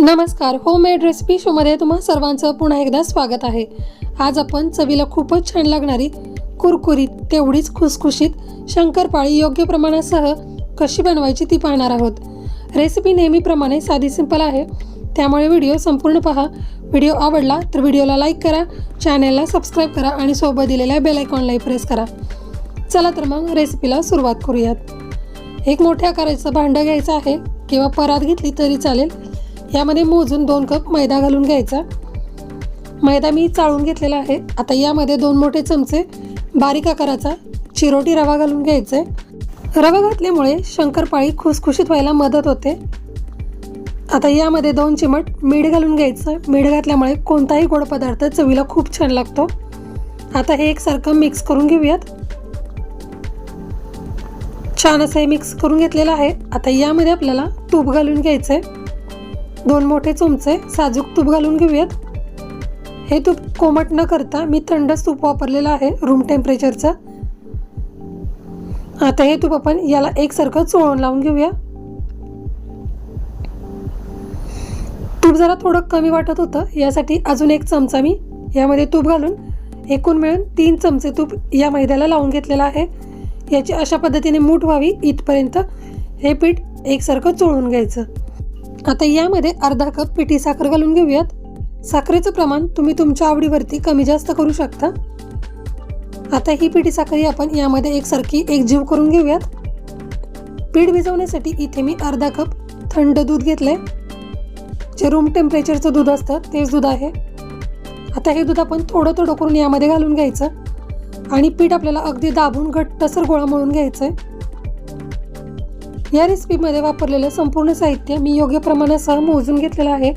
नमस्कार homemade recipe शोमध्ये तुम्हा सर्वांचं पुन्हा एकदा स्वागत आहे. आज आपण चवीला खूपच छान लागणारी कुरकुरीत तेवढीच खुसखुशीत शंकरपाळी योग्य प्रमाणासह कशी बनवायची ती पाहणार आहोत. रेसिपी नेहमीप्रमाणे साधी सिंपल आहे. त्यामुळे व्हिडिओ संपूर्ण पहा. व्हिडिओ आवडला तर व्हिडिओला लाईक करा चॅनेलला सबस्क्राईब करा आणि सोबत दिलेल्या बेल आयकॉनलाही प्रेस करा. चला तर मग रेसिपीला सुरुवात करूयात. एक मोठ्या आकाराचं भांडं घ्यायचं आहे. किंवा परात घेतली तरी चालेल. यामध्ये मोजून दोन कप मैदा घालून घ्यायचा. मैदा मी चाळून घेतलेला आहे. आता यामध्ये दोन मोठे चमचे बारीक आकाराचा चिरोटी रवा घालून घ्यायचा. आहे रवा घातल्यामुळे शंकरपाळी खुसखुशीत व्हायला मदत होते. आता यामध्ये दोन चिमट मीठ घालून घ्यायचं. मीठ घातल्यामुळे कोणताही गोड पदार्थ चवीला खूप छान लागतो. आता हे एकसारखं मिक्स करून घेऊयात. छान असं हे मिक्स करून घेतलेलं आहे. आता यामध्ये आपल्याला तूप घालून घ्यायचं आहे दोन मोठे चमचे साजूक तूप घालून घेऊयात. हे तूप कोमट न करता मी थंडच तूप वापरलेलं आहे रूम टेम्परेचरचं आता हे तूप आपण याला एकसारखं चोळून लावून घेऊया. तूप जरा थोडं कमी वाटत होतं यासाठी अजून एक चमचा मी यामध्ये तूप घालून एकूण मिळून तीन चमचे तूप या मैद्याला लावून घेतलेलं आहे. याची अशा पद्धतीने मूठ व्हावी इथपर्यंत हे पीठ एकसारखं चोळून घ्यायचं. आता यामध्ये अर्धा कप पिठी साखर घालून घेऊयात. साखरेचं प्रमाण तुम्ही तुमच्या आवडीवरती कमी जास्त करू शकता. आता ही पिठी साखर आपण यामध्ये एकसारखी एकजीव करून घेऊयात. पीठ भिजवण्यासाठी इथे मी अर्धा कप थंड दूध घेतलंय. जे रूम टेम्परेचरचं दूध असतं तेच दूध आहे. आता हे दूध आपण थोडं थोडं करून यामध्ये घालून घ्यायचं. आणि पीठ आपल्याला अगदी दाबून घट्टसर गोळा मळून घ्यायचं आहे या रेसिपीमध्ये वापरलेलं संपूर्ण साहित्य मी योग्य प्रमाणासह मोजून घेतलेलं आहे.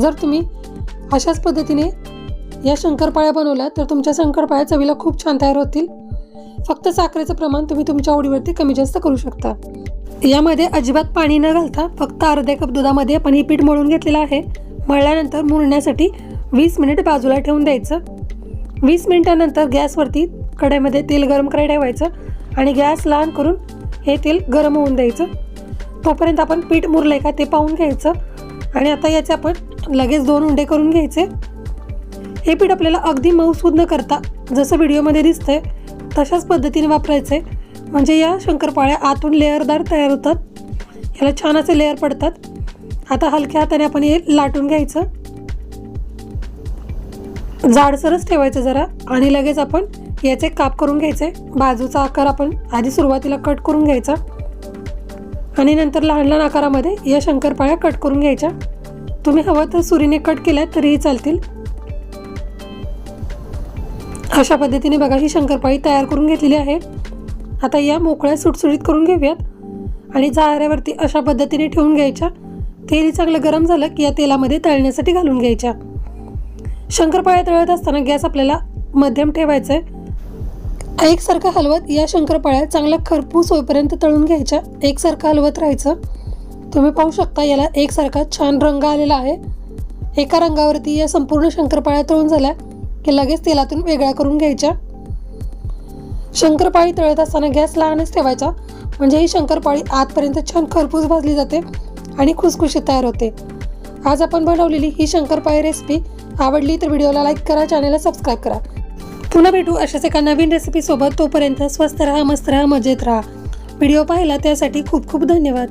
जर तुम्ही अशाच पद्धतीने या शंकरपाळ्या बनवल्या तर तुमच्या शंकरपाळ्या चवीला खूप छान तयार होतील. फक्त साखरेचं प्रमाण तुम्ही तुमच्या आवडीवरती कमी जास्त करू शकता. यामध्ये अजिबात पाणी न घालता फक्त अर्ध्या कप दुधामध्ये आपण हे पीठ मळून घेतलेलं आहे. मळल्यानंतर मुरण्यासाठी वीस मिनिट बाजूला ठेवून द्यायचं. वीस मिनिटानंतर गॅसवरती कढईमध्ये तेल गरम करायला ठेवायचं आणि गॅस लहान करून हे तेल गरम होऊन द्यायचं. तोपर्यंत आपण पीठ मुरलं आहे का ते पाहून घ्यायचं. आणि आता याचे आपण लगेच दोन उंडे करून घ्यायचे. हे पीठ आपल्याला अगदी मऊसूद न करता जसं व्हिडिओमध्ये दिसतंय तशाच पद्धतीने वापरायचं आहे म्हणजे या शंकरपाळ्या आतून लेअरदार तयार होतात. याला छान असे लेअर पडतात. आता हलक्या हाताने आपण हे लाटून घ्यायचं. जाडसरच ठेवायचं जरा आणि लगेच आपण याचे काप करून घ्यायचे. बाजूचा आकार आपण आधी सुरुवातीला कट करून घ्यायचा. आणि नंतर लहान लहान आकारामध्ये या शंकरपाळ्या कट करून घ्यायच्या. तुम्ही हवं तर सुरीने कट केल्या तरीही चालतील. अशा पद्धतीने बघा ही शंकरपाळी तयार करून घेतलेली आहे. आता या मोकळ्या सुटसुटीत करून घेऊयात. आणि जाळ्यावरती अशा पद्धतीने ठेवून घ्यायच्या. तेल चांगलं गरम झालं की या तेलामध्ये तळण्यासाठी घालून घ्यायच्या. शंकरपाळ्या तळत असताना गॅस आपल्याला मध्यम ठेवायचा आहे एकसारखं हलवत या शंकरपाळ्या चांगल्या खरपूस होईपर्यंत तळून घ्यायच्या. एकसारखं हलवत राहायचं. तुम्ही पाहू शकता याला एकसारखा छान रंग आलेला आहे. एका रंगावरती या संपूर्ण शंकरपाळ्या तळून झाल्या की लगेच तेलातून वेगळ्या करून घ्यायच्या. शंकरपाळी तळत असताना गॅस लहानच ठेवायचा. म्हणजे ही शंकरपाळी आतपर्यंत छान खरपूस भाजली जाते आणि खुसखुशीत तयार होते. आज आपण बनवलेली ही शंकरपाळी रेसिपी आवडली तर व्हिडिओला लाईक करा चॅनलला सबस्क्राईब करा. पुन्हा भेटू अशाच एका नवीन रेसिपीसोबत तोपर्यंत स्वस्त राहा मस्त राहा मजेत राहा. व्हिडिओ पाहिला त्यासाठी खूप खूप धन्यवाद.